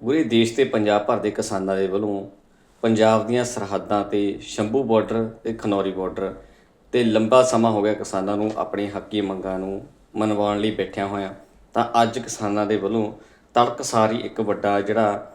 ਪੂਰੇ ਦੇਸ਼ ਤੇ ਪੰਜਾਬ ਭਰ ਦੇ ਕਿਸਾਨਾਂ ਦੇ ਵੱਲੋਂ ਪੰਜਾਬ ਦੀਆਂ ਸਰਹੱਦਾਂ ਤੇ ਸ਼ੰਭੂ ਬਾਰਡਰ ਤੇ ਖਨੌਰੀ ਬਾਰਡਰ ਤੇ ਲੰਬਾ ਸਮਾਂ ਹੋ ਗਿਆ ਕਿਸਾਨਾਂ ਨੂੰ ਆਪਣੀ ਹੱਕੀ ਮੰਗਾਂ ਨੂੰ ਮਨਵਾਉਣ ਲਈ ਬੈਠਿਆਂ ਹੋਇਆ, ਤਾਂ ਅੱਜ ਕਿਸਾਨਾਂ ਦੇ ਵੱਲੋਂ ਤੜਕਸਾਰੀ ਇੱਕ ਵੱਡਾ ਜਿਹੜਾ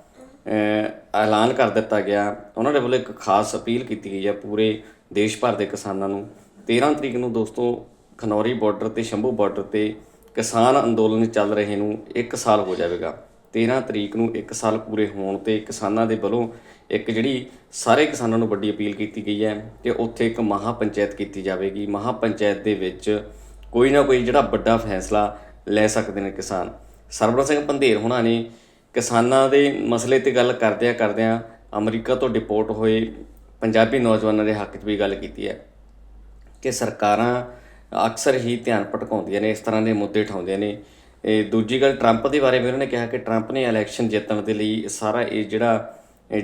ਐਲਾਨ ਕਰ ਦਿੱਤਾ ਗਿਆ। ਉਹਨਾਂ ਦੇ ਵੱਲੋਂ ਇੱਕ ਖਾਸ ਅਪੀਲ ਕੀਤੀ ਗਈ ਹੈ ਪੂਰੇ ਦੇਸ਼ ਭਰ ਦੇ ਕਿਸਾਨਾਂ ਨੂੰ। 13 ਤਰੀਕ ਨੂੰ ਦੋਸਤੋ, ਖਨੌਰੀ ਬਾਰਡਰ ਤੇ ਸ਼ੰਭੂ ਬਾਰਡਰ ਤੇ ਕਿਸਾਨ ਅੰਦੋਲਨ ਚੱਲ ਰਹੇ ਨੂੰ 1 ਸਾਲ ਹੋ ਜਾਵੇਗਾ। 13 ਤਰੀਕ ਨੂੰ 1 ਸਾਲ ਪੂਰੇ ਹੋਣ ਤੇ ਕਿਸਾਨਾਂ ਦੇ ਵੱਲੋਂ ਇੱਕ ਜਿਹੜੀ ਸਾਰੇ ਕਿਸਾਨਾਂ ਨੂੰ ਵੱਡੀ ਅਪੀਲ ਕੀਤੀ ਗਈ ਹੈ ਕਿ ਉੱਥੇ ਇੱਕ ਮਹਾ ਪੰਚਾਇਤ ਕੀਤੀ ਜਾਵੇਗੀ। ਮਹਾ ਪੰਚਾਇਤ ਦੇ ਵਿੱਚ ਕੋਈ ਨਾ ਕੋਈ ਜਿਹੜਾ ਵੱਡਾ ਫੈਸਲਾ ਲੈ ਸਕਦੇ ਨੇ ਕਿਸਾਨ। ਸਰਬਜੀਤ ਸਿੰਘ ਪੰਧੇਰ ਹੋਣਾ ਨੇ ਕਿਸਾਨਾਂ ਦੇ ਮਸਲੇ ਤੇ ਗੱਲ ਕਰਦਿਆਂ ਕਰਦਿਆਂ ਅਮਰੀਕਾ ਤੋਂ ਡਿਪੋਰਟ ਹੋਏ ਪੰਜਾਬੀ ਨੌਜਵਾਨਾਂ ਦੇ ਹੱਕ 'ਚ ਵੀ ਗੱਲ ਕੀਤੀ ਹੈ ਕਿ ਸਰਕਾਰਾਂ ਅਕਸਰ ਹੀ ਧਿਆਨ ਭਟਕਾਉਂਦੀਆਂ ਨੇ, ਇਸ ਤਰ੍ਹਾਂ ਦੇ ਮੁੱਦੇ ਉਠਾਉਂਦੀਆਂ ਨੇ। ਇਹ ਦੂਜੀ ਗੱਲ ਟਰੰਪ ਦੇ ਬਾਰੇ ਵੀ ਉਹਨਾਂ ਨੇ ਕਿਹਾ ਕਿ ਟਰੰਪ ਨੇ ਇਲੈਕਸ਼ਨ ਜਿੱਤਣ ਦੇ ਲਈ ਸਾਰਾ ਇਹ ਜਿਹੜਾ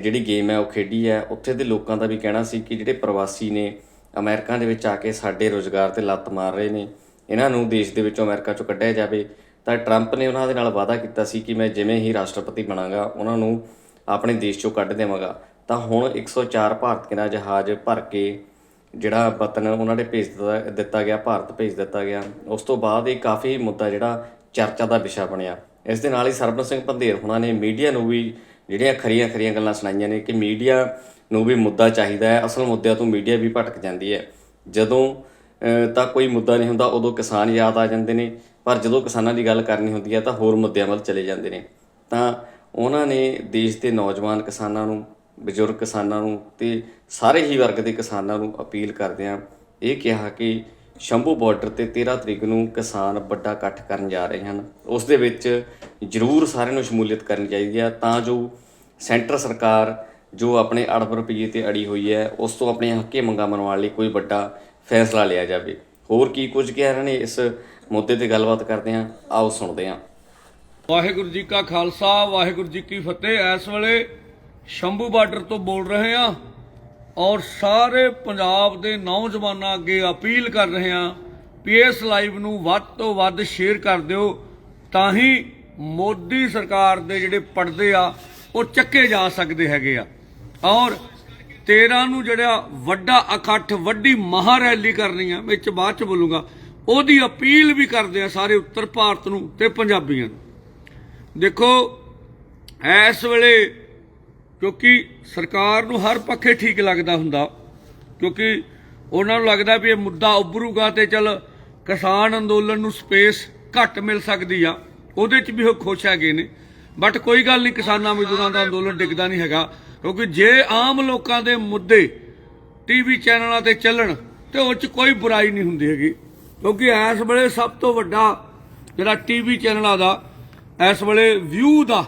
ਜਿਹੜੀ ਗੇਮ ਹੈ ਉਹ ਖੇਡੀ ਹੈ, ਉੱਥੇ ਦੇ ਲੋਕਾਂ ਦਾ ਵੀ ਕਹਿਣਾ ਸੀ ਕਿ ਜਿਹੜੇ ਪ੍ਰਵਾਸੀ ਨੇ ਅਮਰੀਕਾ ਦੇ ਵਿੱਚ ਆ ਕੇ ਸਾਡੇ ਰੋਜ਼ਗਾਰ ਤੇ ਲੱਤ ਮਾਰ ਰਹੇ ਨੇ, ਇਹਨਾਂ ਨੂੰ ਦੇਸ਼ ਦੇ ਵਿੱਚੋਂ ਅਮਰੀਕਾ ਚੋਂ ਕੱਢਿਆ ਜਾਵੇ, ਤਾਂ ਟਰੰਪ ਨੇ ਉਹਨਾਂ ਦੇ ਨਾਲ ਵਾਅਦਾ ਕੀਤਾ ਸੀ ਕਿ ਮੈਂ ਜਿਵੇਂ ਹੀ ਰਾਸ਼ਟਰਪਤੀ ਬਣਾਂਗਾ, ਉਹਨਾਂ ਨੂੰ ਆਪਣੇ ਦੇਸ਼ ਚੋਂ ਕੱਢ ਦੇਵਾਂਗਾ। ਤਾਂ ਹੁਣ 104 ਭਾਰਤੀਆਂ ਜਹਾਜ਼ ਭਰ ਕੇ ਜਿਹੜਾ ਵਤਨ ਉਹਨਾਂ ਨੇ ਭੇਜ ਦਿੱਤਾ ਦਿੱਤਾ ਗਿਆ, ਭਾਰਤ ਭੇਜ ਦਿੱਤਾ ਗਿਆ। ਉਸ ਤੋਂ ਬਾਅਦ ਇਹ ਕਾਫੀ ਮੁੱਦਾ ਜਿਹੜਾ ਚਰਚਾ ਦਾ ਵਿਸ਼ਾ ਬਣਿਆ। ਇਸ ਦੇ ਨਾਲ ਹੀ ਸਰਬਜੀਤ ਸਿੰਘ ਪੰਧੇਰ ਹੁਣਾਂ ਨੇ ਮੀਡੀਆ ਨੂੰ ਵੀ ਜਿਹੜੀਆਂ ਖਰੀਆਂ ਖਰੀਆਂ ਗੱਲਾਂ ਸੁਣਾਈਆਂ ਨੇ ਕਿ ਮੀਡੀਆ ਨੂੰ ਵੀ ਮੁੱਦਾ ਚਾਹੀਦਾ ਹੈ। ਅਸਲ ਮੁੱਦਿਆਂ ਤੋਂ ਮੀਡੀਆ ਵੀ ਭਟਕ ਜਾਂਦੀ ਹੈ। ਜਦੋਂ ਤਾਂ ਕੋਈ ਮੁੱਦਾ ਨਹੀਂ ਹੁੰਦਾ, ਉਦੋਂ ਕਿਸਾਨ ਯਾਦ ਆ ਜਾਂਦੇ ਨੇ। ਪਰ ਜਦੋਂ ਕਿਸਾਨਾਂ ਦੀ ਗੱਲ ਕਰਨੀ ਹੁੰਦੀ ਹੈ, ਤਾਂ ਹੋਰ ਮੁੱਦਿਆਂ ਵੱਲ ਚਲੇ ਜਾਂਦੇ ਨੇ। ਤਾਂ ਉਹਨਾਂ ਨੇ ਦੇਸ਼ ਦੇ ਨੌਜਵਾਨ ਕਿਸਾਨਾਂ ਨੂੰ, ਬਜ਼ੁਰਗ ਕਿਸਾਨਾਂ ਨੂੰ ਤੇ ਸਾਰੇ ਹੀ ਵਰਗ ਦੇ ਕਿਸਾਨਾਂ ਨੂੰ ਅਪੀਲ ਕਰਦਿਆਂ ਇਹ ਕਿਹਾ ਕਿ ਸ਼ੰਭੂ ਬਾਰਡਰ ਤੇ 13 ਤਰੀਕ ਨੂੰ ਕਿਸਾਨ ਵੱਡਾ ਇਕੱਠ ਕਰਨ ਜਾ ਰਹੇ ਹਨ। ਉਸ ਦੇ ਵਿੱਚ ਜ਼ਰੂਰ ਸਾਰਿਆਂ ਨੂੰ ਸ਼ਮੂਲੀਅਤ ਕਰਨੀ ਚਾਹੀਦੀ ਹੈ। ਤਾਂ ਜੋ ਸੈਂਟਰ ਸਰਕਾਰ ਜੋ ਆਪਣੇ ਅੜਬ ਰੁਪਈਏ ਤੇ ਅੜੀ ਹੋਈ ਹੈ, ਉਸ ਤੋਂ ਆਪਣੇ ਹੱਕੇ ਮੰਗਾਂ ਮਨਵਾਉਣ ਲਈ ਕੋਈ ਵੱਡਾ ਫੈਸਲਾ ਲਿਆ ਜਾਵੇ। ਹੋਰ ਕੀ ਕੁਝ ਕਹਿ ਰਹੇ ਨੇ? ਇਸ ਮੁੱਦੇ ਤੇ ਗੱਲਬਾਤ ਕਰਦੇ ਹਾਂ। ਆਓ ਸੁਣਦੇ ਹਾਂ। ਵਾਹਿਗੁਰੂ ਜੀ ਕਾ ਖਾਲਸਾ, ਵਾਹਿਗੁਰੂ ਜੀ ਕੀ ਫਤਿਹ। ਇਸ ਵੇਲੇ ਸ਼ੰਭੂ ਬਾਰਡਰ ਤੋਂ ਬੋਲ ਰਹੇ ਹਾਂ। ਔਰ ਸਾਰੇ ਪੰਜਾਬ ਦੇ ਨੌਜਵਾਨਾਂ ਅੱਗੇ ਅਪੀਲ ਕਰ ਰਹੇ ਹਾਂ ਵੀ ਇਸ ਲਾਈਵ ਨੂੰ ਵੱਧ ਤੋਂ ਵੱਧ ਸ਼ੇਅਰ ਕਰ ਦਿਓ, ਤਾਂ ਹੀ ਮੋਦੀ ਸਰਕਾਰ ਦੇ ਜਿਹੜੇ ਪਰਦੇ ਆ, ਉਹ ਚੱਕੇ ਜਾ ਸਕਦੇ ਹੈਗੇ ਆ। ਔਰ 13 ਨੂੰ ਜਿਹੜਾ ਵੱਡਾ ਇਕੱਠ, ਵੱਡੀ ਮਹਾ ਰੈਲੀ ਕਰਨੀ ਆ ਵਿੱਚ ਬਾਅਦ ਚ ਬੋਲੂੰਗਾ, ਉਹਦੀ ਅਪੀਲ ਵੀ ਕਰਦੇ ਆ ਸਾਰੇ ਉੱਤਰ ਭਾਰਤ ਨੂੰ ਤੇ ਪੰਜਾਬੀਆਂ ਨੂੰ। ਦੇਖੋ, ਇਸ ਵੇਲੇ ਕਿਉਂਕਿ ਸਰਕਾਰ ਨੂੰ ਹਰ ਪੱਖੇ ਠੀਕ ਲੱਗਦਾ ਹੁੰਦਾ। ਕਿਉਂਕਿ ਉਹਨਾਂ ਨੂੰ ਲੱਗਦਾ ਵੀ ਇਹ ਮੁੱਦਾ ਉੱਭਰੂਗਾ ਤੇ ਚਲ ਕਿਸਾਨ ਅੰਦੋਲਨ ਨੂੰ ਸਪੇਸ ਘੱਟ ਮਿਲ ਸਕਦੀ ਆ। ਉਹਦੇ 'ਚ ਵੀ ਉਹ ਖੁਸ਼ ਹੈਗੇ ਨੇ। ਬਟ ਕੋਈ ਗੱਲ ਨਹੀਂ, ਕਿਸਾਨਾਂ ਮਜ਼ਦੂਰਾਂ ਦਾ ਅੰਦੋਲਨ ਡਿੱਗਦਾ ਨਹੀਂ ਹੈਗਾ। ਕਿਉਂਕਿ ਜੇ ਆਮ ਲੋਕਾਂ ਦੇ ਮੁੱਦੇ ਟੀਵੀ ਚੈਨਲਾਂ ਤੇ ਚੱਲਣ, ਤੇ ਉਹ 'ਚ ਕੋਈ ਬੁਰਾਈ ਨਹੀਂ ਹੁੰਦੀ ਹੈਗੀ। ਕਿਉਂਕਿ ਇਸ ਵੇਲੇ ਸਭ ਤੋਂ ਵੱਡਾ ਜਿਹੜਾ ਟੀਵੀ ਚੈਨਲਾਂ ਦਾ, ਇਸ ਵੇਲੇ ਵਿਊ ਦਾ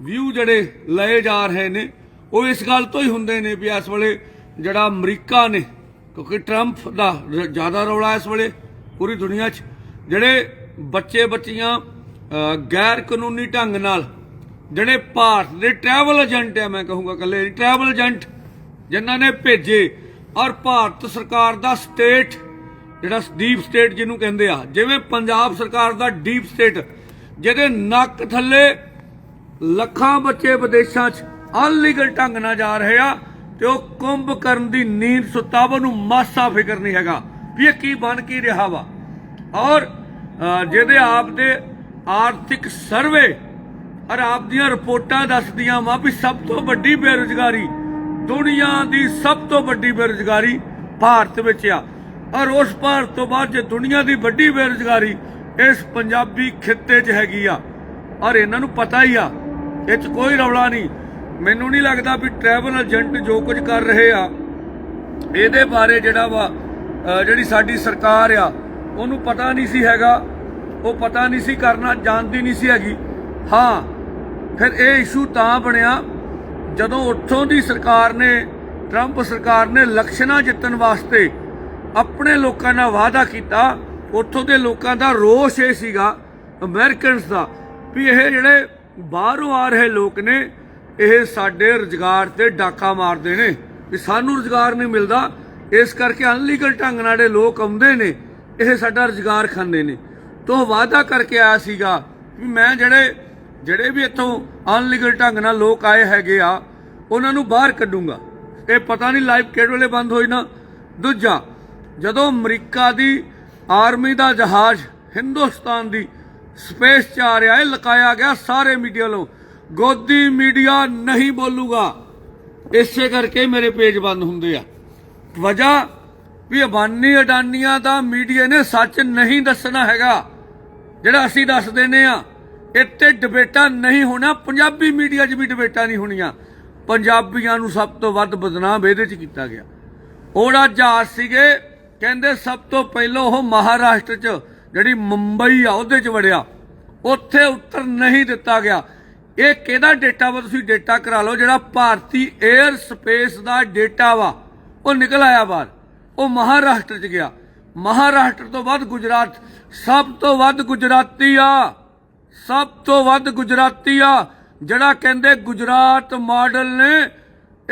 ਵਿਊ ਜਿਹੜੇ ਲਏ ਜਾ ਰਹੇ ਨੇ, ਉਹ ਇਸ ਗੱਲ ਤੋਂ ਹੀ ਹੁੰਦੇ ਨੇ ਵੀ ਇਸ ਵੇਲੇ ਜਿਹੜਾ ਅਮਰੀਕਾ ਨੇ, ਕਿਉਂਕਿ ਟਰੰਪ ਦਾ ਜ਼ਿਆਦਾ ਰੌਲਾ ਇਸ ਵੇਲੇ ਪੂਰੀ ਦੁਨੀਆ 'ਚ, ਜਿਹੜੇ ਬੱਚੇ ਬੱਚੀਆਂ ਗੈਰ ਕਾਨੂੰਨੀ ਢੰਗ ਨਾਲ ਜਿਹੜੇ ਭਾਰਤ ਦੇ ਟਰੈਵਲ ਏਜੰਟ ਆ, ਮੈਂ ਕਹੂੰਗਾ ਕੱਲੇ ਟਰੈਵਲ ਏਜੰਟ ਜਿਨ੍ਹਾਂ ਨੇ ਭੇਜੇ ਔਰ ਭਾਰਤ ਸਰਕਾਰ ਦਾ ਸਟੇਟ ਜਿਹੜਾ ਡੀਪ ਸਟੇਟ ਜਿਹਨੂੰ ਕਹਿੰਦੇ ਆ, ਜਿਵੇਂ ਪੰਜਾਬ ਸਰਕਾਰ ਦਾ ਡੀਪ ਸਟੇਟ ਜਿਹਦੇ ਨੱਕ ਥੱਲੇ ਲੱਖਾਂ ਬੱਚੇ ਵਿਦੇਸ਼ਾਂ 'ਚ ਅਨਲੀਗਲ ਢੰਗ ਨਾਲ ਜਾ ਰਹੇ ਆ ਤੇ ਉਹ ਕੁੰਭ ਕਰਨ ਦੀ ਨੀਂਦ ਸੁੱਤਾ ਨੂੰ ਮਾਸਾ ਫਿਕਰ ਨਹੀਂ ਹੈਗਾ ਵੀ ਇਹ ਕੀ ਬਣ ਕੀ ਰਿਹਾ ਵਾ। ਔਰ ਜਿਹਦੇ ਆਪ ਦੇ ਆਰਥਿਕ ਸਰਵੇ ਔਰ ਆਪ ਦੀਆਂ ਰਿਪੋਰਟਾਂ ਦੱਸਦੀਆਂ ਵਾ ਵੀ ਸਭ ਤੋਂ ਵੱਡੀ ਬੇਰੁਜ਼ਗਾਰੀ ਦੁਨੀਆ ਦੀ ਸਭ ਤੋਂ ਵੱਡੀ ਬੇਰੁਜ਼ਗਾਰੀ ਭਾਰਤ ਵਿੱਚ ਆ। ਔਰ ਉਸ ਭਾਰਤ ਤੋਂ ਬਾਅਦ ਜੇ ਦੁਨੀਆ ਦੀ ਵੱਡੀ ਬੇਰੁਜ਼ਗਾਰੀ ਇਸ ਪੰਜਾਬੀ ਖਿੱਤੇ 'ਚ ਹੈਗੀ ਆ। ਔਰ ਇਹਨਾਂ ਨੂੰ ਪਤਾ ਹੀ ਆ ਇਹ 'ਚ ਕੋਈ ਰੌਲਾ ਨਹੀਂ। ਮੈਨੂੰ ਨਹੀਂ ਲੱਗਦਾ ਵੀ ਟਰੈਵਲ ਏਜੰਟ ਜੋ ਕੁਝ ਕਰ ਰਹੇ ਆ, ਇਹਦੇ ਬਾਰੇ ਜਿਹੜਾ ਵਾ ਜਿਹੜੀ ਸਾਡੀ ਸਰਕਾਰ ਆ, ਉਹਨੂੰ ਪਤਾ ਨਹੀਂ ਸੀ ਹੈਗਾ। ਉਹ ਪਤਾ ਨਹੀਂ ਸੀ ਕਰਨਾ, ਜਾਣਦੀ ਨਹੀਂ ਸੀ ਹੈਗੀ। ਹਾਂ, ਫਿਰ ਇਹ ਇਸ਼ੂ ਤਾਂ ਬਣਿਆ ਜਦੋਂ ਉੱਥੋਂ ਦੀ ਸਰਕਾਰ ਨੇ ਟਰੰਪ ਸਰਕਾਰ ਨੇ ਇਲੈਕਸ਼ਨਾਂ ਜਿੱਤਣ ਵਾਸਤੇ ਆਪਣੇ ਲੋਕਾਂ ਨਾਲ ਵਾਅਦਾ ਕੀਤਾ। ਉੱਥੋਂ ਦੇ ਲੋਕਾਂ ਦਾ ਰੋਸ਼ ਇਹ ਸੀਗਾ ਅਮਰੀਕਨਸ ਦਾ, ਵੀ ਇਹ ਜਿਹੜੇ ਬਾਹਰੋਂ ਆ ਰਹੇ ਲੋਕ ਨੇ, ਇਹ ਸਾਡੇ ਰੁਜ਼ਗਾਰ ਤੇ ਡਾਕਾ ਮਾਰਦੇ ਨੇ। ਵੀ ਸਾਨੂੰ ਰੁਜ਼ਗਾਰ ਨਹੀਂ ਮਿਲਦਾ, ਇਸ ਕਰਕੇ ਅਨਲੀਗਲ ਢੰਗ ਨਾਲ ਜਿਹੜੇ ਲੋਕ ਆਉਂਦੇ ਨੇ, ਇਹ ਸਾਡਾ ਰੁਜ਼ਗਾਰ ਖਾਂਦੇ ਨੇ। ਤੋਂ ਵਾਅਦਾ ਕਰਕੇ ਆਇਆ ਸੀਗਾ ਵੀ ਮੈਂ ਜਿਹੜੇ ਜਿਹੜੇ ਵੀ ਇੱਥੋਂ ਅਨਲੀਗਲ ਢੰਗ ਨਾਲ ਲੋਕ ਆਏ ਹੈਗੇ ਆ, ਉਹਨਾਂ ਨੂੰ ਬਾਹਰ ਕੱਢੂੰਗਾ। ਇਹ ਪਤਾ ਨਹੀਂ ਲਾਈਫ ਕਿਹੜੇ ਵੇਲੇ ਬੰਦ ਹੋਈ ਨਾ। ਦੂਜਾ, ਜਦੋਂ ਅਮਰੀਕਾ ਦੀ ਆਰਮੀ ਦਾ ਜਹਾਜ਼ ਹਿੰਦੁਸਤਾਨ ਦੀ ਸਪੇਸ 'ਚ ਆ ਰਿਹਾ ਹੈ, ਲਕਾਇਆ ਗਿਆ ਸਾਰੇ ਮੀਡੀਆ ਵੱਲੋਂ। ਗੋਦੀ ਮੀਡੀਆ ਨਹੀਂ ਬੋਲੂਗਾ। ਇਸੇ ਕਰਕੇ ਮੇਰੇ ਪੇਜ ਬੰਦ ਹੁੰਦੇ ਆ। ਵਜ੍ਹਾ ਵੀ ਅਬਾਨੀ ਅਡਾਨੀਆਂ ਦਾ ਮੀਡੀਆ ਨੇ ਸੱਚ ਨਹੀਂ ਦੱਸਣਾ ਹੈਗਾ। ਜਿਹੜਾ ਅਸੀਂ ਦੱਸ ਦਿੰਨੇ ਆ, ਇੱਥੇ ਡਿਬੇਟਾਂ ਨਹੀਂ ਹੋਣਾ, ਪੰਜਾਬੀ ਮੀਡੀਆ 'ਚ ਵੀ ਡਿਬੇਟਾਂ ਨਹੀਂ ਹੋਣੀਆਂ। ਪੰਜਾਬੀਆਂ ਨੂੰ ਸਭ ਤੋਂ ਵੱਧ ਬਦਨਾਮ ਇਹਦੇ 'ਚ ਕੀਤਾ ਗਿਆ। ਉਹੜਾ ਜਹਾਜ਼ ਸੀਗੇ ਕਹਿੰਦੇ ਸਭ ਤੋਂ ਪਹਿਲਾਂ ਉਹ ਮਹਾਰਾਸ਼ਟਰ 'ਚ ਜਿਹੜੀ ਮੁੰਬਈ ਆ, ਉਹਦੇ 'ਚ ਵੜਿਆ। ਉੱਥੇ ਉੱਤਰ ਨਹੀਂ ਦਿੱਤਾ ਗਿਆ। ਇਹ ਕਿਹਦਾ ਡੇਟਾ ਵਾ? ਤੁਸੀਂ ਡੇਟਾ ਕਰਾ ਲਓ। ਜਿਹੜਾ ਭਾਰਤੀ 에ਅਰ ਸਪੇਸ ਦਾ ਡੇਟਾ ਵਾ, ਉਹ ਨਿਕਲ ਆਇਆ ਬਾਹਰ। ਉਹ ਮਹਾਰਾਸ਼ਟਰ 'ਚ ਗਿਆ। ਮਹਾਰਾਸ਼ਟਰ ਤੋਂ ਵੱਧ ਗੁਜਰਾਤ। ਸਭ ਤੋਂ ਵੱਧ ਗੁਜਰਾਤੀ ਆ। ਸਭ ਤੋਂ ਵੱਧ ਗੁਜਰਾਤੀ ਆ। ਜਿਹੜਾ ਕਹਿੰਦੇ ਗੁਜਰਾਤ ਮਾਡਲ ਨੇ,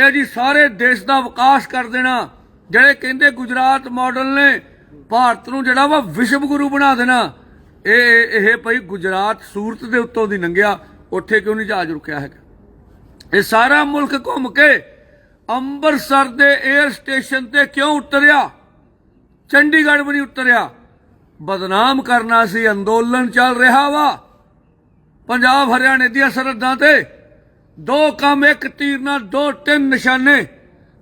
ਇਹ ਜੀ ਸਾਰੇ ਦੇਸ਼ ਦਾ ਵਿਕਾਸ ਕਰ ਦੇਣਾ। ਜਿਹੜੇ ਕਹਿੰਦੇ ਗੁਜਰਾਤ ਮਾਡਲ ਨੇ ਭਾਰਤ ਨੂੰ ਜਿਹੜਾ ਵਾ ਵਿਸ਼ਵ ਗੁਰੂ ਬਣਾ ਦੇਣਾ। ਇਹ ਇਹ ਭਾਈ ਗੁਜਰਾਤ ਸੂਰਤ ਦੇ ਉੱਤੋਂ ਦੀ ਲੰਘਿਆ, ਉੱਥੇ ਕਿਉਂ ਨਹੀਂ ਜਹਾਜ਼ ਰੁਕਿਆ ਹੈਗਾ? ਇਹ ਸਾਰਾ ਮੁਲਕ ਘੁੰਮ ਕੇ ਅੰਮ੍ਰਿਤਸਰ ਦੇ 에ਅਰ ਸਟੇਸ਼ਨ ਤੇ ਕਿਉਂ ਉਤਰਿਆ? ਚੰਡੀਗੜ੍ਹ ਵੀ ਨਹੀਂ ਉਤਰਿਆ। ਬਦਨਾਮ ਕਰਨਾ ਸੀ, ਅੰਦੋਲਨ ਚੱਲ ਰਿਹਾ ਵਾ। ਪੰਜਾਬ ਹਰਿਆਣੇ ਦੀਆਂ ਸਰਹੱਦਾਂ ਤੇ ਦੋ ਕੰਮ, ਇੱਕ ਤੀਰ ਨਾਲ ਦੋ ਤਿੰਨ ਨਿਸ਼ਾਨੇ।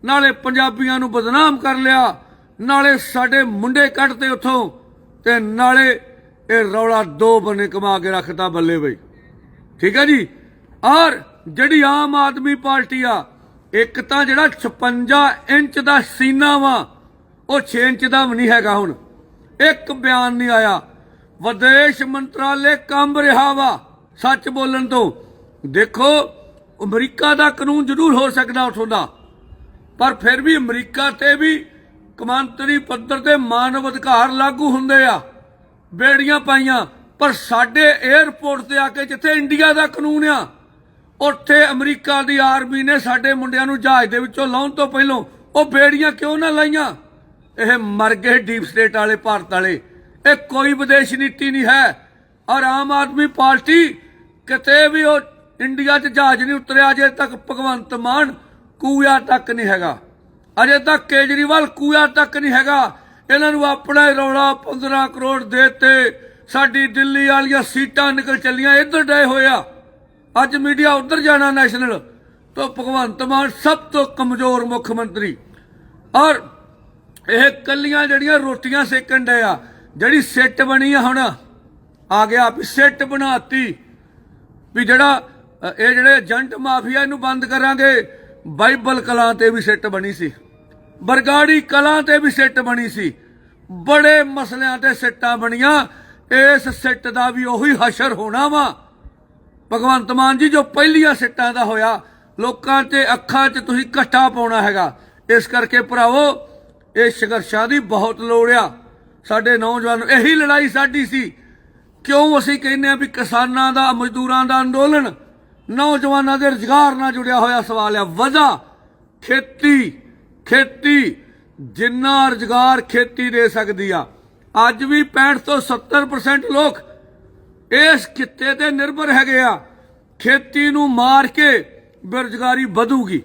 ਨਾਲੇ ਪੰਜਾਬੀਆਂ ਨੂੰ ਬਦਨਾਮ ਕਰ ਲਿਆ। ਨਾਲੇ ਸਾਡੇ ਮੁੰਡੇ ਕੱਢਤੇ ਉੱਥੋਂ, ਤੇ ਨਾਲੇ ਇਹ ਰੌਲਾ ਦੋ ਬਨੇ ਕਮਾ ਕੇ ਰੱਖਤਾ ਬੱਲੇ ਬਈ। ਠੀਕ ਹੈ ਜੀ? ਔਰ ਜਿਹੜੀ ਆਮ ਆਦਮੀ ਪਾਰਟੀ ਆ, ਇੱਕ ਤਾਂ ਜਿਹੜਾ 56 ਇੰਚ ਦਾ ਸੀਨਾ ਵਾ, ਉਹ 6 ਇੰਚ ਦਾ ਵੀ ਨਹੀਂ ਹੈਗਾ ਹੁਣ। ਇੱਕ ਬਿਆਨ ਨਹੀਂ ਆਇਆ। ਵਿਦੇਸ਼ ਮੰਤਰਾਲੇ ਕੰਬ ਰਿਹਾ ਵਾ, ਸੱਚ ਬੋਲਣ ਤੋਂ। ਦੇਖੋ, ਅਮਰੀਕਾ ਦਾ ਕਾਨੂੰਨ ਜ਼ਰੂਰ ਹੋ ਸਕਦਾ ਉਥੋਂ ਦਾ, ਪਰ ਫਿਰ ਵੀ ਅਮਰੀਕਾ ਤੇ ਵੀ ਕਮਾਂਤਰੀ ਪੱਧਰ ਤੇ ਮਾਨਵ ਅਧਿਕਾਰ ਲਾਗੂ ਹੁੰਦੇ ਆ। ਬੇੜੀਆਂ ਪਾਈਆਂ। ਪਰ ਸਾਡੇ 에ਅਰਪੋਰਟ ਤੇ ਆ ਕੇ ਜਿੱਥੇ ਇੰਡੀਆ ਦਾ ਕਾਨੂੰਨ ਆ, ਉੱਥੇ ਅਮਰੀਕਾ ਦੀ ਆਰਮੀ ਨੇ ਸਾਡੇ ਮੁੰਡਿਆਂ ਨੂੰ ਜਹਾਜ਼ ਦੇ ਵਿੱਚੋਂ ਲਾਉਣ ਤੋਂ ਪਹਿਲਾਂ ਉਹ ਬੇੜੀਆਂ ਕਿਉਂ ਨਾ ਲਾਈਆਂ? ਇਹ ਮਰ ਗਏ ਡੀਪ ਸਟੇਟ ਵਾਲੇ, ਭਾਰਤ ਵਾਲੇ। ਇਹ ਕੋਈ ਵਿਦੇਸ਼ ਨੀਤੀ ਨਹੀਂ ਹੈ। ਔਰ ਆਮ ਆਦਮੀ ਪਾਰਟੀ ਕਿਤੇ ਵੀ ਉਹ ਇੰਡੀਆ 'ਚ ਜਹਾਜ਼ ਨਹੀਂ ਉਤਰਿਆ ਅਜੇ ਤੱਕ, ਭਗਵੰਤ ਮਾਨ ਕੂਆ ਤੱਕ ਨਹੀਂ ਹੈਗਾ। ਅਜੇ ਤੱਕ ਕੇਜਰੀਵਾਲ ਕੂਆ ਤੱਕ ਨਹੀਂ ਹੈਗਾ। ਇਹਨਾਂ ਨੂੰ ਆਪਣਾ ਹੀ ਰੌਲਾ 15 ਕਰੋੜ ਦੇਤੇ ਸਾਡੀ ਦਿੱਲੀ ਵਾਲੀਆਂ ਸੀਟਾਂ ਨਿਕਲ ਚੱਲੀਆਂ, ਇੱਧਰ ਡਏ ਹੋਇਆ ਅੱਜ ਮੀਡੀਆ ਉੱਧਰ ਜਾਣਾ ਨੈਸ਼ਨਲ। ਤੋਂ ਭਗਵੰਤ ਮਾਨ ਸਭ ਤੋਂ ਕਮਜ਼ੋਰ ਮੁੱਖ ਮੰਤਰੀ। ਔਰ ਇਹ ਕੱਲੀਆਂ ਜਿਹੜੀਆਂ ਰੋਟੀਆਂ ਸੇਕਣ ਡਏ ਆ, ਜਿਹੜੀ ਸਿੱਟ ਬਣੀ ਆ ਹੁਣ, ਆ ਗਿਆ ਵੀ ਸਿੱਟ ਬਣਾਤੀ। ਵੀ ਜਿਹੜਾ ਇਹ ਜਿਹੜੇ ਏਜੰਟ ਮਾਫੀਆ ਇਹਨੂੰ ਬੰਦ ਕਰਾਂਗੇ, ਬਾਈਬਲ ਕਲਾਂ ਤੇ ਵੀ ਸਿੱਟ ਬਣੀ ਸੀ। ਬਰਗਾੜੀ ਕਲਾਂ ਤੇ ਵੀ ਸਿੱਟ ਬਣੀ ਸੀ। ਬੜੇ ਮਸਲਿਆਂ ਤੇ ਸਿੱਟਾਂ ਬਣੀਆਂ। ਇਸ ਸਿੱਟ ਦਾ ਵੀ ਉਹੀ ਹਸ਼ਰ ਹੋਣਾ ਵਾ। ਭਗਵੰਤ ਮਾਨ ਜੀ, ਜੋ ਪਹਿਲੀਆਂ ਸਿੱਟਾਂ ਦਾ ਹੋਇਆ, ਲੋਕਾਂ ਤੇ ਅੱਖਾਂ 'ਚ ਤੁਸੀਂ ਘੱਟਾ ਪਾਉਣਾ ਹੈਗਾ। ਇਸ ਕਰਕੇ ਭਰਾਵੋ, ਇਹ ਸੰਘਰਸ਼ਾਂ ਦੀ ਬਹੁਤ ਲੋੜ ਆ। ਸਾਡੇ ਨੌਜਵਾਨ, ਇਹੀ ਲੜਾਈ ਸਾਡੀ ਸੀ। ਕਿਉਂ ਅਸੀਂ ਕਹਿੰਦੇ ਆ ਵੀ ਕਿਸਾਨਾਂ ਦਾ, ਮਜ਼ਦੂਰਾਂ ਦਾ ਅੰਦੋਲਨ, ਨੌਜਵਾਨਾਂ ਦੇ ਰੁਜ਼ਗਾਰ ਨਾਲ ਜੁੜਿਆ ਹੋਇਆ ਸਵਾਲ ਆ। ਵਜ੍ਹਾ ਖੇਤੀ ਖੇਤੀ ਜਿੰਨਾ ਰੁਜ਼ਗਾਰ ਖੇਤੀ ਦੇ ਸਕਦੀ ਆ। ਅੱਜ ਵੀ 65 ਤੋਂ 70% ਲੋਕ ਇਸ ਕਿੱਤੇ ਤੇ ਨਿਰਭਰ ਹੈਗੇ ਆ। ਖੇਤੀ ਨੂੰ ਮਾਰ ਕੇ ਬੇਰੁਜ਼ਗਾਰੀ ਵਧੂਗੀ।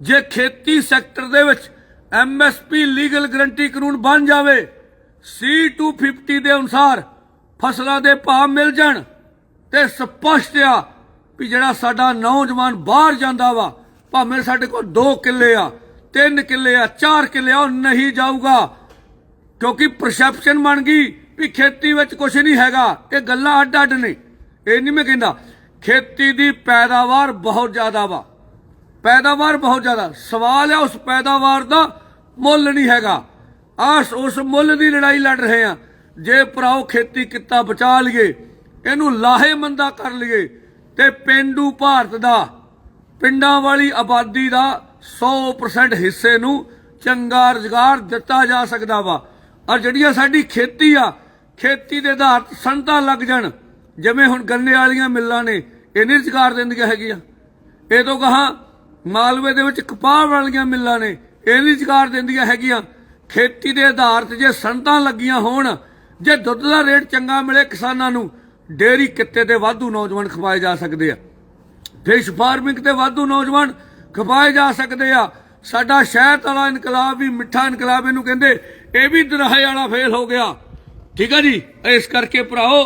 ਜੇ ਖੇਤੀ ਸੈਕਟਰ ਦੇ ਵਿੱਚ ਐਮਐਸਪੀ ਲੀਗਲ ਗਰੰਟੀ ਕਾਨੂੰਨ ਬਣ ਜਾਵੇ C250 ਦੇ ਅਨੁਸਾਰ ਫਸਲਾਂ ਦੇ ਭਾਅ ਮਿਲ ਜਾਣ ਤੇ ਸਪਸ਼ਟ ਆ ਵੀ ਜਿਹੜਾ ਸਾਡਾ ਨੌਜਵਾਨ ਬਾਹਰ ਜਾਂਦਾ ਵਾ, ਭਾਵੇਂ ਸਾਡੇ ਕੋਲ 2 ਕਿੱਲੇ ਆ ਤਿੰਨ ਕਿੱਲੇ ਆ, ਚਾਰ ਕਿੱਲੇ ਆ, ਉਹ ਨਹੀਂ ਜਾਊਗਾ। ਕਿਉਂਕਿ ਪਰਸੈਪਸ਼ਨ ਬਣ ਗਈ ਵੀ ਖੇਤੀ ਵਿੱਚ ਕੁਝ ਨਹੀਂ ਹੈਗਾ, ਇਹ ਗੱਲਾਂ ਅੱਡ ਅੱਡ ਨੇ। ਇਹ ਨਹੀਂ ਮੈਂ ਕਹਿੰਦਾ, ਖੇਤੀ ਦੀ ਪੈਦਾਵਾਰ ਬਹੁਤ ਜ਼ਿਆਦਾ ਵਾ। ਪੈਦਾਵਾਰ ਬਹੁਤ ਜ਼ਿਆਦਾ। ਸਵਾਲ ਹੈ ਉਸ ਪੈਦਾਵਾਰ ਦਾ ਮੁੱਲ ਨਹੀਂ ਹੈਗਾ। ਆਸ ਉਸ ਮੁੱਲ ਦੀ ਲੜਾਈ ਲੜ ਰਹੇ ਆ। ਜੇ ਭਰਾਓ ਖੇਤੀ ਕਿੱਤਾ ਬਚਾ ਲਈਏ, ਇਹਨੂੰ ਲਾਹੇਮੰਦਾ ਕਰ ਲਈਏ, ਤੇ ਪਿੰਡੂ ਭਾਰਤ ਦਾ, ਪਿੰਡਾਂ ਵਾਲੀ ਆਬਾਦੀ ਦਾ 100% ਹਿੱਸੇ ਨੂੰ ਚੰਗਾ ਰੁਜ਼ਗਾਰ ਦਿੱਤਾ ਜਾ ਸਕਦਾ ਵਾ। ਔਰ ਜਿਹੜੀਆਂ ਸਾਡੀ ਖੇਤੀ ਆ, ਖੇਤੀ ਦੇ ਆਧਾਰ ਤੇ ਸੰਤਾਂ ਲੱਗ ਜਾਣ। ਜਿਵੇਂ ਹੁਣ ਗੰਨੇ ਵਾਲੀਆਂ ਮਿੱਲਾਂ ਨੇ, ਇਹ ਨਹੀਂ ਰੁਜ਼ਗਾਰ ਦਿੰਦੀਆਂ ਹੈਗੀਆਂ। ਇਹ ਤੋਂ ਕਹਾ ਮਾਲਵੇ ਦੇ ਵਿੱਚ ਕਪਾਹ ਵਾਲੀਆਂ ਮਿੱਲਾਂ ਨੇ, ਇਹ ਨਹੀਂ ਰੁਜ਼ਗਾਰ ਦਿੰਦੀਆਂ ਹੈਗੀਆਂ। ਖੇਤੀ ਦੇ ਆਧਾਰ ਤੇ ਜੇ ਸੰਤਾਂ ਲੱਗੀਆਂ ਹੋਣ, ਜੇ ਦੁੱਧ ਦਾ ਰੇਟ ਚੰਗਾ ਮਿਲੇ ਕਿਸਾਨਾਂ ਨੂੰ, ਡੇਅਰੀ ਕਿੱਤੇ ਦੇ ਵਾਧੂ ਨੌਜਵਾਨ ਖਵਾਏ ਜਾ ਸਕਦੇ ਆ। ਫਿਸ਼ ਫਾਰਮਿੰਗ ਤੇ ਵਾਧੂ ਨੌਜਵਾਨ ਖਪਾਏ ਜਾ ਸਕਦੇ ਆ। ਸਾਡਾ ਸ਼ਹਿਦ ਵਾਲਾ ਇਨਕਲਾਬ ਵੀ ਮਿੱਠਾ ਇਨਕਲਾਬ ਇਹਨੂੰ ਕਹਿੰਦੇ, ਇਹ ਵੀ ਦਰਾਹੇ ਵਾਲਾ ਫੇਲ ਹੋ ਗਿਆ। ਠੀਕ ਆ ਜੀ? ਇਸ ਕਰਕੇ ਭਰਾਓ,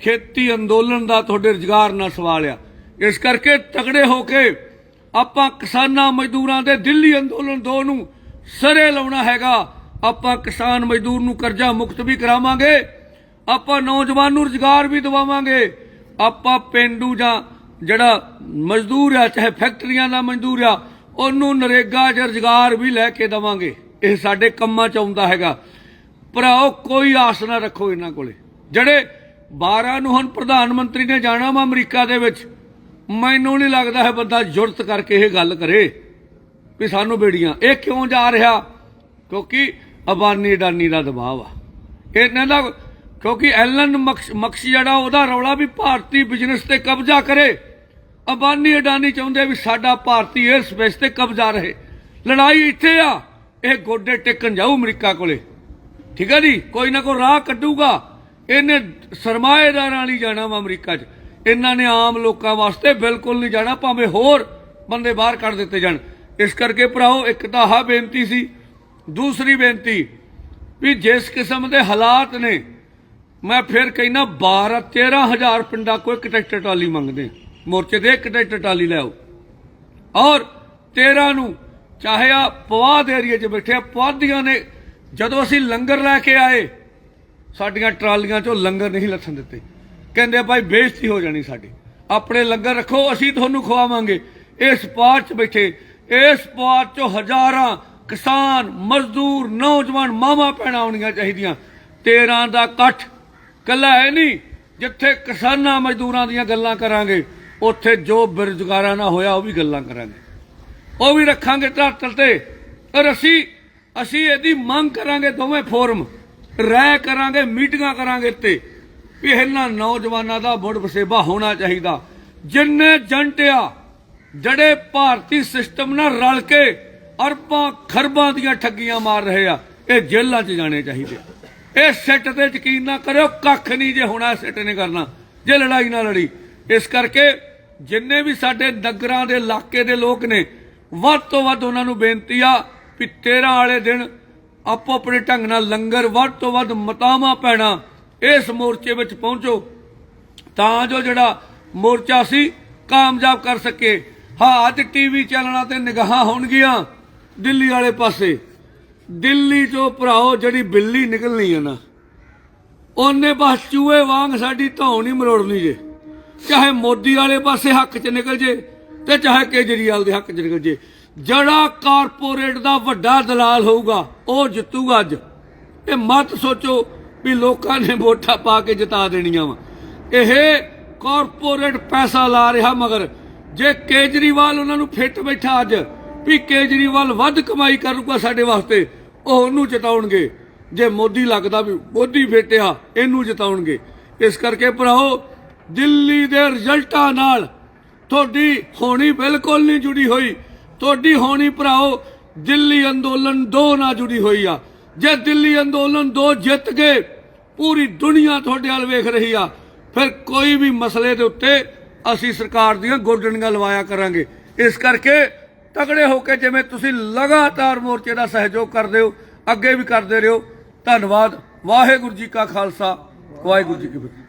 ਖੇਤੀ ਅੰਦੋਲਨ ਦਾ ਤੁਹਾਡੇ ਰੁਜ਼ਗਾਰ ਨਾਲ ਸਵਾਲ ਆ ਇਸ ਕਰਕੇ ਤਗੜੇ ਹੋ ਕੇ ਆਪਾਂ ਕਿਸਾਨਾਂ ਮਜ਼ਦੂਰਾਂ ਦੇ ਦਿੱਲੀ ਅੰਦੋਲਨ ਦੋ ਨੂੰ ਸਰੇ ਲਾਉਣਾ ਹੈਗਾ। ਆਪਾਂ ਕਿਸਾਨ ਮਜ਼ਦੂਰ ਨੂੰ ਕਰਜ਼ਾ ਮੁਕਤ ਵੀ ਕਰਾਵਾਂਗੇ। ਆਪਾਂ ਨੌਜਵਾਨ ਨੂੰ ਰੁਜ਼ਗਾਰ ਵੀ ਦਿਵਾਵਾਂਗੇ। ਆਪਾਂ ਪਿੰਡੂ ਜਾਂ ਜਿਹੜਾ ਮਜ਼ਦੂਰ ਆ, ਚਾਹੇ ਫੈਕਟਰੀਆਂ ਦਾ ਮਜ਼ਦੂਰ ਆ, ਉਹਨੂੰ ਨਰੇਗਾ 'ਚ ਰੁਜ਼ਗਾਰ ਵੀ ਲੈ ਕੇ ਦਵਾਂਗੇ। ਇਹ ਸਾਡੇ ਕੰਮਾਂ 'ਚ ਆਉਂਦਾ ਹੈਗਾ। ਭਰਾਓ, ਕੋਈ ਆਸ ਨਾ ਰੱਖੋ ਇਹਨਾਂ ਕੋਲੇ। ਜਿਹੜੇ 12 ਨੂੰ ਹੁਣ ਪ੍ਰਧਾਨ ਮੰਤਰੀ ਨੇ ਜਾਣਾ ਵਾ ਅਮਰੀਕਾ ਦੇ ਵਿੱਚ, ਮੈਨੂੰ ਨਹੀਂ ਲੱਗਦਾ ਹੈ ਬੰਦਾ ਜੁਰਤ ਕਰਕੇ ਇਹ ਗੱਲ ਕਰੇ ਵੀ ਸਾਨੂੰ ਬੇੜੀਆਂ। ਇਹ ਕਿਉਂ ਜਾ ਰਿਹਾ? ਕਿਉਂਕਿ ਅਬਾਨੀ ਅਡਾਨੀ ਦਾ ਦਬਾਅ ਆ। ਇਹਨਾਂ ਦਾ ਕਿਉਂਕਿ ਐਲਨ ਮਕਸ ਜਿਹੜਾ, ਉਹਦਾ ਰੌਲਾ ਵੀ ਭਾਰਤੀ ਬਿਜ਼ਨਸ ਤੇ ਕਬਜ਼ਾ ਕਰੇ। ਅਬਾਨੀ ਅਡਾਨੀ ਚਾਹੁੰਦੇ ਵੀ ਸਾਡਾ ਭਾਰਤੀ 에ਅਰ ਸਪੇਸ ਤੇ ਕਬਜ਼ਾ ਰਹੇ। ਲੜਾਈ ਇੱਥੇ ਆ, ਇਹ ਗੋਡੇ ਟੇਕਣ ਜਾਊ ਅਮਰੀਕਾ ਕੋਲੇ। ਠੀਕ ਹੈ ਜੀ? ਕੋਈ ਨਾ ਕੋਈ ਰਾਹ ਕੱਢੂਗਾ। ਇਹਨੇ ਸਰਮਾਏਦਾਰਾਂ ਲਈ ਜਾਣਾ ਵਾ ਅਮਰੀਕਾ 'ਚ। ਇਹਨਾਂ ਨੇ ਆਮ ਲੋਕਾਂ ਵਾਸਤੇ ਬਿਲਕੁਲ ਨਹੀਂ ਜਾਣਾ, ਭਾਵੇਂ ਹੋਰ ਬੰਦੇ ਬਾਹਰ ਕੱਢ ਦਿੱਤੇ ਜਾਣ। ਇਸ ਕਰਕੇ ਭਰਾਓ, ਇੱਕ ਤਾਂ ਆਹ ਬੇਨਤੀ ਸੀ। ਦੂਸਰੀ ਬੇਨਤੀ ਵੀ ਜਿਸ ਕਿਸਮ ਦੇ ਹਾਲਾਤ ਨੇ, ਮੈਂ ਫਿਰ ਕਹਿੰਦਾ 12 13000 ਪਿੰਡਾਂ ਕੋਈ ਇੱਕ ਟਰੈਕਟਰ ਟਰਾਲੀ ਮੰਗਦੇ ਮੋਰਚੇ ਦੇ ਇੱਕ ਟਰੈਕਟਰ ਟਰਾਲੀ ਲੈ ਆਓ। ਔਰ 13 ਨੂੰ ਚਾਹੇ ਆ ਪਵਾਦ ਏਰੀਏ 'ਚ ਬੈਠੇ ਆ, ਪੁਆਧੀਆਂ ਨੇ ਜਦੋਂ ਅਸੀਂ ਲੰਗਰ ਲੈ ਕੇ ਆਏ, ਸਾਡੀਆਂ ਟਰਾਲੀਆਂ 'ਚੋਂ ਲੰਗਰ ਨਹੀਂ ਲੱਥਣ ਦਿੱਤੇ। ਕਹਿੰਦੇ ਭਾਈ ਬੇਇੱਜ਼ਤੀ ਹੋ ਜਾਣੀ ਸਾਡੀ। ਆਪਣੇ ਲੰਗਰ ਰੱਖੋ, ਅਸੀਂ ਤੁਹਾਨੂੰ ਖਵਾਵਾਂਗੇ। ਇਸ ਪਾਰ 'ਚ ਬੈਠੇ, ਇਸ ਪਾਰ 'ਚੋਂ ਹਜ਼ਾਰਾਂ ਕਿਸਾਨ, ਮਜ਼ਦੂਰ, ਨੌਜਵਾਨ ਮਾਵਾਂ ਭੈਣਾਂ ਆਉਣੀਆਂ ਚਾਹੀਦੀਆਂ। 13 ਦਾ ਇਕੱਠ। ਕੱਲਾ ਹੈ ਨਹੀਂ, ਜਿੱਥੇ ਕਿਸਾਨਾਂ ਮਜ਼ਦੂਰਾਂ ਦੀਆਂ ਗੱਲਾਂ ਕਰਾਂਗੇ ਉੱਥੇ ਜੋ ਬੇਰੁਜ਼ਗਾਰਾਂ ਨਾਲ ਹੋਇਆ, ਉਹ ਵੀ ਗੱਲਾਂ ਕਰਾਂਗੇ। ਉਹ ਵੀ ਰੱਖਾਂਗੇ ਧਰਤਲ ਤੇ। ਔਰ ਅਸੀਂ ਅਸੀਂ ਇਹਦੀ ਮੰਗ ਕਰਾਂਗੇ ਦੋਵੇਂ ਫੋਰਮ। ਰਾਇ ਕਰਾਂਗੇ, ਮੀਟਿੰਗਾਂ ਕਰਾਂਗੇ ਤੇ। ਵੀ ਇਹਨਾਂ ਨੌਜਵਾਨਾਂ ਦਾ ਮੁੜ ਵਸੇਬਾ ਹੋਣਾ ਚਾਹੀਦਾ। ਜਿੰਨੇ ਜੰਟਿਆ ਜਿਹੜੇ ਭਾਰਤੀ ਸਿਸਟਮ ਨਾਲ ਰਲ ਕੇ ਅਰਬਾਂ ਖਰਬਾਂ ਦੀਆਂ ਠੱਗੀਆਂ ਮਾਰ ਰਹੇ ਆ, ਇਹ ਜੇਲ੍ਹਾਂ 'ਚ ਜਾਣੇ ਚਾਹੀਦੇ ਇਹ ਸਿੱਟ ਤੇ ਯਕੀਨ ਨਾ ਕਰਿਓ, ਕੱਖ ਨਹੀਂ ਜੇ ਹੋਣਾ, ਸਿੱਟ ਨੇ ਕਰਨਾ। ਜੇ ਲੜਾਈ ਨਾ ਲੜੀ ਇਸ ਕਰਕੇ ਜਿੰਨੇ ਵੀ ਸਾਡੇ ਨਗਰਾਂ ਦੇ ਇਲਾਕੇ ਦੇ ਲੋਕ ਨੇ, ਵੱਧ ਤੋਂ ਵੱਧ ਉਹਨਾਂ ਨੂੰ ਬੇਨਤੀ ਆ ਵੀ 13 ਵਾਲੇ ਦਿਨ ਆਪੋ ਆਪਣੇ ਢੰਗ ਨਾਲ ਲੰਗਰ, ਵੱਧ ਤੋਂ ਵੱਧ ਮਤਾਵਾਂ ਪੈਣਾ ਇਸ ਮੋਰਚੇ ਵਿੱਚ ਪਹੁੰਚੋ, ਤਾਂ ਜੋ ਜਿਹੜਾ ਮੋਰਚਾ ਸੀ ਕਾਮਯਾਬ ਕਰ ਸਕੇ। ਹਾਂ, ਅੱਜ ਟੀਵੀ ਚੈਨਲਾਂ ਤੇ ਨਿਗਾਹਾਂ ਹੋਣਗੀਆਂ ਦਿੱਲੀ ਵਾਲੇ ਪਾਸੇ। ਦਿੱਲੀ ਚੋਂ ਭਰਾਓ, ਜਿਹੜੀ ਬਿੱਲੀ ਨਿਕਲਣੀ ਹੈ ਨਾ, ਉਹਨੇ ਬਸ ਚੂਹੇ ਵਾਂਗ ਸਾਡੀ ਧੌਣ ਹੀ ਮਰੋੜਨੀ ਜੇ। ਚਾਹੇ ਮੋਦੀ ਵਾਲੇ ਪਾਸੇ ਹੱਕ 'ਚ ਨਿਕਲ ਜੇ ਤੇ ਚਾਹੇ ਕੇਜਰੀਵਾਲ ਦੇ ਹੱਕ 'ਚ ਨਿਕਲ ਜੇ। ਜਿਹੜਾ ਕਾਰਪੋਰੇਟ ਦਾ ਵੱਡਾ ਦਲਾਲ ਹੋਊਗਾ, ਉਹ ਜਿੱਤੂਗਾ ਅੱਜ। ਇਹ ਮਤ ਸੋਚੋ ਵੀ ਲੋਕਾਂ ਨੇ ਵੋਟਾਂ ਪਾ ਕੇ ਜਿਤਾ ਦੇਣੀਆਂ ਵਾ। ਇਹ ਕਾਰਪੋਰੇਟ ਪੈਸਾ ਲਾ ਰਿਹਾ ਮਗਰ, ਜੇ ਕੇਜਰੀਵਾਲ ਉਹਨਾਂ ਨੂੰ ਫਿੱਟ ਬੈਠਾ ਅੱਜ, ਵੀ ਕੇਜਰੀਵਾਲ ਵੱਧ ਕਮਾਈ ਕਰੂਗਾ ਸਾਡੇ ਵਾਸਤੇ, ਉਹ ਉਹਨੂੰ ਜਿਤਾਉਣਗੇ। ਜੇ ਮੋਦੀ ਲੱਗਦਾ ਵੀ ਮੋਦੀ ਫੇਟਿਆ, ਇਹਨੂੰ ਜਿਤਾਉਣਗੇ। ਇਸ ਕਰਕੇ ਭਰਾਓ ਦਿੱਲੀ ਦੇ ਰਿਜ਼ਲਟਾਂ ਨਾਲ ਤੁਹਾਡੀ ਹੋਣੀ ਬਿਲਕੁਲ ਨਹੀਂ ਜੁੜੀ ਹੋਈ। ਤੁਹਾਡੀ ਹੋਣੀ ਭਰਾਓ, ਦਿੱਲੀ ਅੰਦੋਲਨ 2 ਨਾਲ ਜੁੜੀ ਹੋਈ ਆ। ਜੇ ਦਿੱਲੀ ਅੰਦੋਲਨ 2 ਜਿੱਤ ਗਏ, ਪੂਰੀ ਦੁਨੀਆ ਤੁਹਾਡੇ ਵੱਲ ਵੇਖ ਰਹੀ ਆ। ਫਿਰ ਕੋਈ ਵੀ ਮਸਲੇ ਦੇ ਉੱਤੇ ਅਸੀਂ ਸਰਕਾਰ ਦੀਆਂ ਗੋਡਣੀਆਂ ਲਵਾਇਆ ਕਰਾਂਗੇ। ਇਸ ਕਰਕੇ ਤਗੜੇ ਹੋ ਕੇ ਜਿਵੇਂ ਤੁਸੀਂ ਲਗਾਤਾਰ ਮੋਰਚੇ ਦਾ ਸਹਿਯੋਗ ਕਰਦੇ ਹੋ, ਅੱਗੇ ਵੀ ਕਰਦੇ ਰਹੋ। ਧੰਨਵਾਦ। ਵਾਹਿਗੁਰੂ ਜੀ ਕਾ ਖਾਲਸਾ। ਵਾਹਿਗੁਰੂ ਜੀ ਕੀ ਫਤਿਹ।